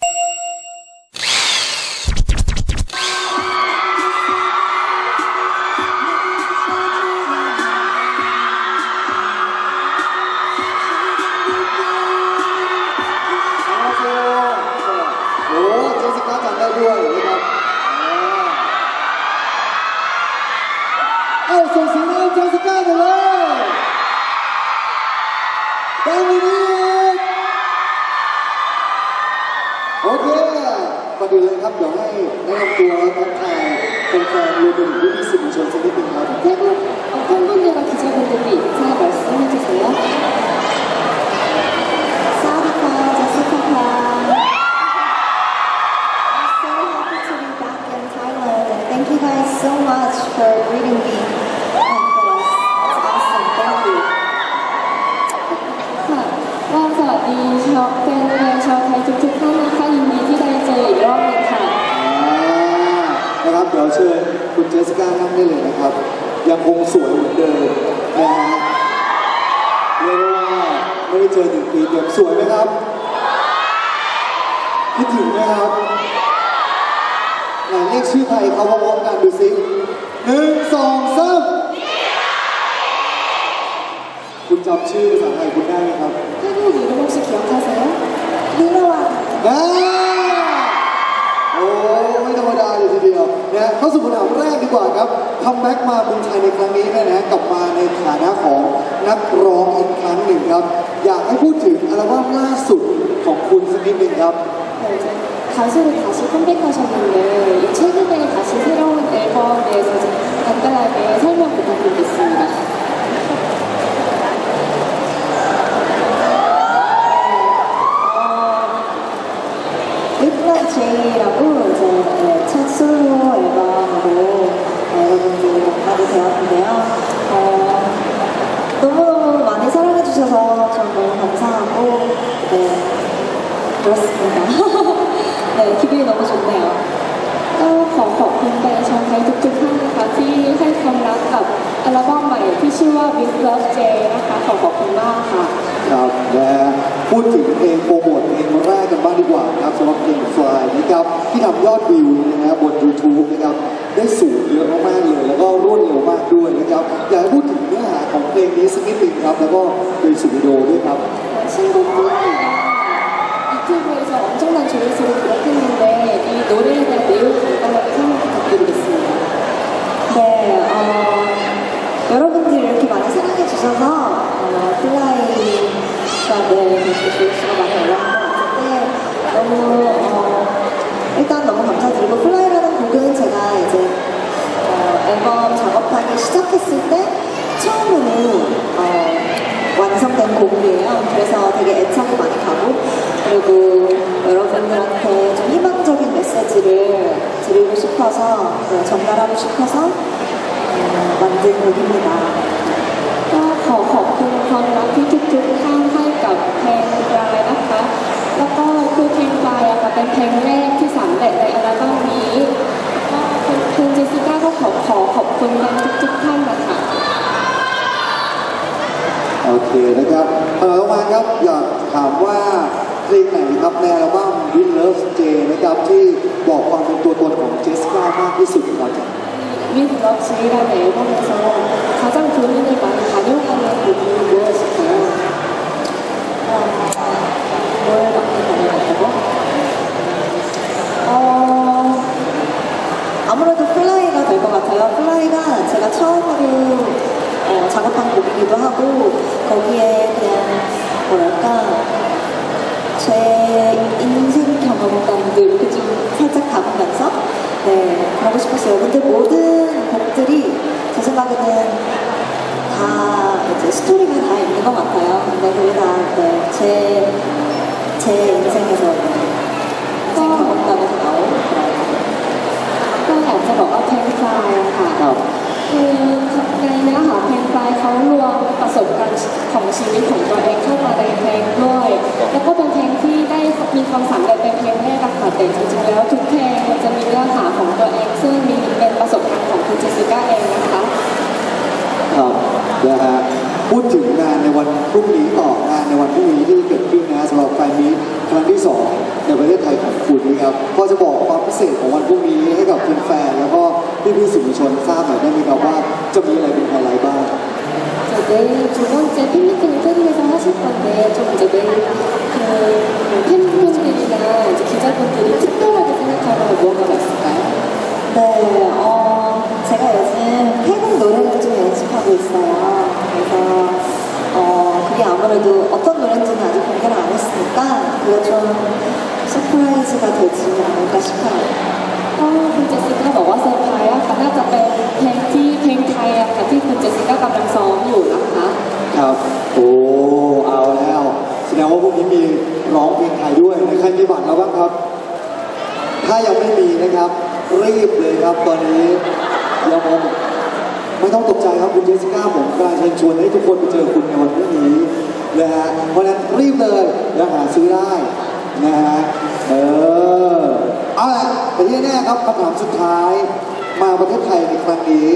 大家好，我就是刚才那个。 อเคก่อนอื่นเลยครับ เดี๋ยวให้แนะนำตัวทักทายแฟนๆรวมไปถึงพี่ๆสื่อมวลชนสักนิดนึงครับ 팬분, 어, 팬분들과 기자분들이 인사 말씀해주세요. 사디카, 제시카카. นะครับเดี๋ยวเชิญคุณเจสสิก้านั่งได้เลยนะครับ ยังคงสวยเหมือนเดิมนะฮะเรียกได้ว่าไม่ได้เจอหนึ่งปีเต็มสวยไหมครับคิดถึงไหมครับไหนเรียกชื่อไทยเขาพร้อมๆกันดูสิหนึ่งสองสามคุณจำชื่อภาษาไทยคุณได้ไหมครับ 태국 이름 혹시 기억하세요? 밀러와 นะ สู่คำถามแรกดีกว่าครับคัมแบ็กมาเมืองไทยในครั้งนี้เนี่ยนะกลับมาในฐานะของนักร้องอีกครั้งหนึ่งครับ อยากให้พูดถึงอัลบั้มล่าสุดของคุณสักนิดหนึ่งครับ 네, 이제 가수로 다시 컴백하셨는데 이 최근에 다시 새로운 앨범에 대해서 좀 간단하게 설명 부탁드리겠습니다. 리플라이 제이라고 이제 네, 첫 솔로 앨범으로 네, 여러분들이 만나게 되었는데요. 어, 너무너무 많이 사랑해주셔서 전 너무 감사하고 네, 그렇습니다. 네, 기분이 너무 좋네요. ก็ขอขอบคุณแฟนชาวไทยทุกๆท่านนะคะที่ให้ความรักกับอัลบั้มใหม่ที่ชื่อว่า With Love J นะคะขอขอบคุณมากค่ะ ครับนะฮะพูดถึงเพลงโปรโมทเพลงแรกกันบ้างดีกว่านะครับสำหรับเพลง Fly นะครับที่ทำยอดวิวนะฮะบน YouTube นะครับได้สูงเยอะมากๆเลย แล้วก็รวดเร็วมากด้วยนะครับอยากให้พูดถึงเนื้อหาของเพลงนี้สักนิดหนึ่งครับ แล้วก็เป็นสุดวิดีโอด้วยครับ 신곡 플라이가 유튜브에서 엄청난 조회수를 기록했는데 일단 너무 감사드리고 플라이라는 곡은 제가 이제 어, 앨범 작업하기 시작했을 때 처음으로 어, 완성된 곡이에요. 그래서 되게 애착이 많이 가고 그리고 여러분들한테 좀 희망적인 메시지를 드리고 싶어서 네, 전달하고 싶어서 어, 만든 곡입니다. ก็ขอขอบคุณความรักที่ทุกๆท่านให้กับเพลงปลายนะคะ แล้วก็คือเพลงไฟอะค่ะเป็นเพลงแรกที่สำเร็จในอัลบั้มนี้ก็คุณเจสสิก้าก็ขอขอขอบคุณแฟนทุกๆท่านนะคะโอเคนะครับเออมาครับอยากถามว่าเพลงไหนครับในอัลบั้ม We Love Jay นะครับที่บอกความเป็นตัวตนของเจสสิก้ามากที่สุดครับ วิทย์ล็อกชีวิตอะไเพวกนี้สำห 작업한 곡이기도 하고 거기에 그냥 뭐랄까 제 인생 경험담들 이렇게 좀 살짝 담으면서 네 그러고 싶었어요. 근데 모든 곡들이 제 생각에는 다 이제 스토리가 다 있는 것 같아요. 근데 그게 다제제 인생에서 인생 경험담에서 나온 그런 ก็อยากจะบอกว่าเพลงฟลายอะค่ะ ครับ คือ ในเนื้อหาเพลงปลายเขารวมประสบการณ์ของชีวิตของตัวเองเข้ามาในเพลงด้วย แล้วก็เป็นเพลงที่ได้มีความสำเร็จเป็นเพลงแรกค่ะแต่จริงๆแล้วทุกเพลงจะมีเนื้อหาของตัวเอง ซึ่งมีเป็นประสบการณ์ของคุณจิสิก้าเองนะคะอ๋อนะฮะพูดถึงงานในวันพรุ่งนี้ต่องานในวันพรุ่งนี้ที่เกิดขึ้นนะสำหรับไฟมีครั้งที่ 2 ในประเทศไทยของคุณนะครับก็จะบอกความพิเศษของวันพรุ่งนี้ให้กับแฟนๆแล้วก็ สื่อมวลชนทราบหน่อยได้ไหมครับว่าจะมีอะไรเป็นไฮไลท์บ้าง 자, 내일 두 번째 팬미팅을 테디에서 하실 건데 좀 이제 내일 그 팬분들이나 이제 기자분들이 특별하게 생각하는 무언가가 있을까요? 네, 어, 제가 요즘 태국 노래를 좀 연습하고 있어요. 그래서 어, 그게 아무래도 어떤 노래인지는 아직 공개를 안 했으니까 그게 좀 서프라이즈가 되지 않을까 싶어요. มีบัตรแล้วบ้างครับ ถ้ายังไม่มีนะครับ รีบเลยครับตอนนี้เดี๋ยวผมไม่ต้องตกใจครับคุณเจสสิก้าผมกำลังเชิญชวนให้ทุกคนไปเจอคุณในวันพรุ่งนี้นะฮะ เพราะฉะนั้นรีบเลยแล้วหาซื้อได้นะฮะ เออ เอาละแต่ที่แน่ๆครับคำถามสุดท้าย มาประเทศไทยในครั้งนี้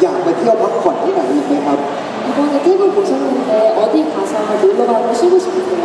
อยากไปเที่ยวพักผ่อนที่ไหนอีกไหมครับ 이번에 태국 오셨는데 어디 가서 놀러 가고 쉬고 싶으세요?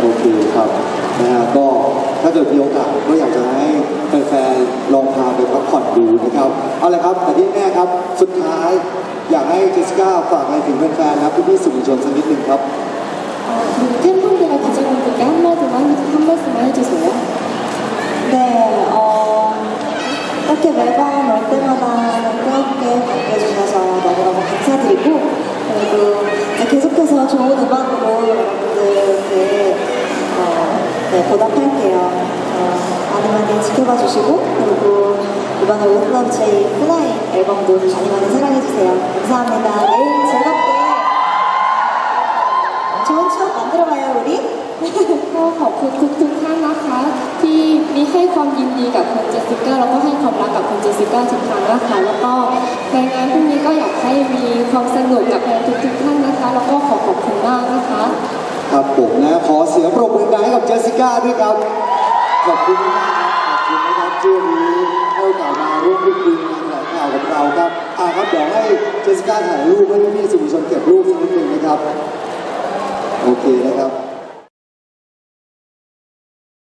โอเคครับนะฮะก็ถ้าเกิดมีโอกาสก็อยากจะให้แฟนๆลองพาไปพักผ่อนดูนะครับ เอาละครับแต่ที่แน่ครับสุดท้ายอยากให้เจสสิก้าฝากอะไรถึงแฟนๆนะครับพี่ๆสื่อมวลชนสักนิดหนึ่งครับ 어, 그리고 팬분들과 기자분들께 한마디만 한 말씀만 해주세요. 네, 어, 이렇게 매번 올 때마다 뜨겁게 반겨주셔서 너무너무 감사드리고, 그리고 이제 해서 좋은 음악으로 여러분들께 어, 네, 보답할게요. 어, 많이 많이 지켜봐 주시고 그리고 이번에 원러브제이 플라이 앨범도 많이 많이 사랑해주세요. 감사합니다. 내일 즐겁게 좋은 추억 만들어봐요 우리. 또 거북 툭툭 하나. นี่ให้ความยินดีกับคุณเจสสิก้าแล้วก็ให้ความรักกับคุณเจสสิก้าทุกครั้งนะคะแล้วก็ในงานพรุ่งนี้ก็อยากให้มีความสนุกกับทุกทุกๆท่านนะคะ แล้วก็ขอขอบคุณมากนะคะครับผมนะขอเสียงปรบมือดังให้กับเจสสิก้าด้วยครับขอบคุณมากครับขอบคุณนะครับที่วันนี้ให้โอกาสมาร่วมพูดคุยงานแถลงข่าวกับเราครับอ่าครับเดี๋ยวให้เจสสิก้าถ่ายรูปให้พี่ๆสื่อมวลชนเก็บรูปสักนิดหนึ่งนะครับโอเคนะครับ